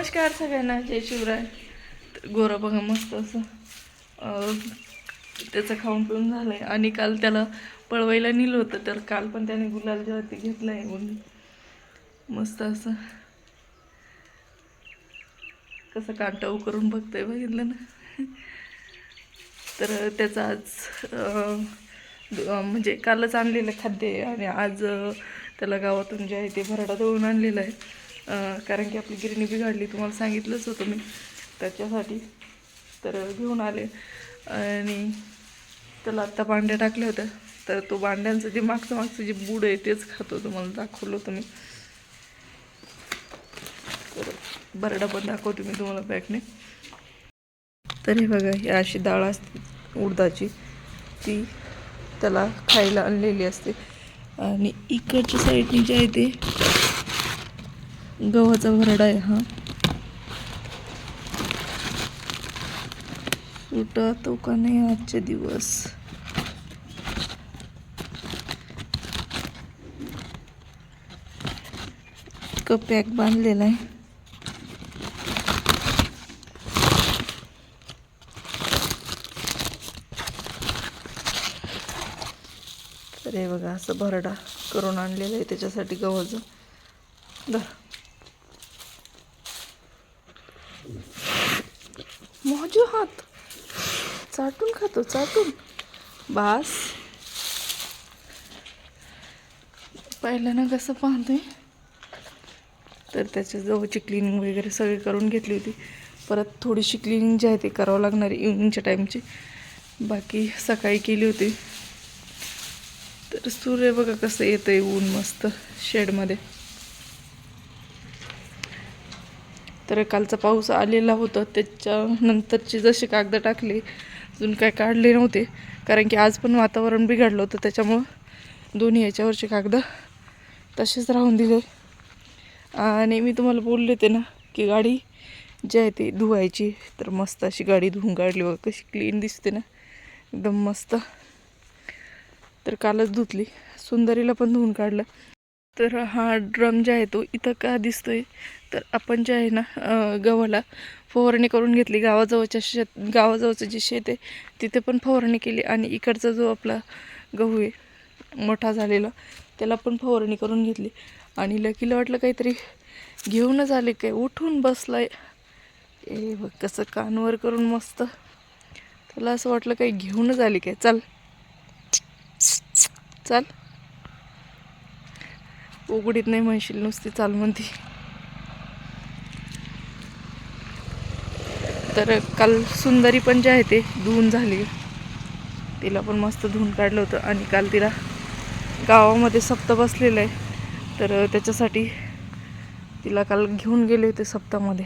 नमस्कार सगळ्यांना जय शिवराय गोरा बघा मस्त असं त्याचं खाऊन पिऊन झालं आहे आणि काल त्याला पळवायला नेलं होतं तर काल पण त्याने गुलाल जेवती घेतलं आहे मग मस्त असं कसं कांटा करून बघतंय बघितलं ना तर त्याचं आज म्हणजे कालच आणलेलं खाद्य आहे आणि आज त्याला गावातून जे आहे ते भरडा दळून आणलेलं आहे कारण की आपली गिरणी बिघडली तुम्हाला सांगितलंच होतं मी. त्याच्यासाठी तर घेऊन आले. आणि त्याला आत्ता बांड्या टाकल्या होत्या तर तो बांड्यांचं जे मागचं मागचं जे बूड आहे तेच खातो तुम्हाला दाखवलं होतं मी. तर बरडा पण दाखवते मी तुम्हाला बॅगने तर हे बघा ही अशी डाळ असते उडदाची. ती त्याला खायला आणलेली असते. आणि इकडच्या साईडने जे आहे ते गव्हाचा भरडा आहे हा. सुटा तो का नाही आजचे दिवस? पॅक बांधलेला आहे. तर हे बघा असं भरडा करून आणलेलं आहे त्याच्यासाठी गव्हाचं. धर. मोजू हात. चाटून खातो चाटून. बास. पहिल्यानं कसं पाहतोय तर त्याच्या जवळची क्लिनिंग वगैरे सगळी करून घेतली होती. परत थोडीशी क्लिनिंग जी आहे ती करावं लागणार इव्हनिंगच्या टाईमची बाकी सकाळी केली होती. तर सूर्य बघा कसं येतं आहे ऊन मस्त शेडमध्ये तर कालचा पाऊस आलेला होता. त्याच्यानंतरची जशी कागदं टाकली अजून काय काढले नव्हते. कारण की आज पण वातावरण बिघडलं होतं. त्याच्यामुळं दोन्ही याच्यावरचे कागदं तसेच राहून दिले. आणि मी तुम्हाला बोलले होते ना की गाडी जी आहे ती धुवायची. तर मस्त अशी गाडी धुवून काढली. बघा कशी क्लीन दिसते ना. एकदम मस्त. तर कालच धुतली. सुंदरीला पण धुवून काढलं. तर हा ड्रम जे आहे तो इथं का दिसतोय? तर आपण जे आहे ना गव्हाला फवारणी करून घेतली. गावाजवळच्या शेत गावाजवळचं जे शेत आहे तिथे पण फवारणी केली आणि इकडचा जो आपला गहू आहे मोठा झालेला त्याला पण फवारणी करून घेतली. आणि लकीला वाटलं काहीतरी घेऊनच आले काय? उठून बसलाय. ए बघ कसं कानवर करून मस्त. त्याला असं वाटलं काही घेऊनच आली काय? चाल. चाल. उघडीत नाही म्हणशील नुसती चाल म्हणती. तर काल सुंदरी पण जे आहे ते धुवून झाली. तिला पण मस्त धुवून काढलं होतं आणि काल तिला गावामध्ये सप्ताह बसलेलं आहे. तर त्याच्यासाठी तिला काल घेऊन गेले होते सप्तामध्ये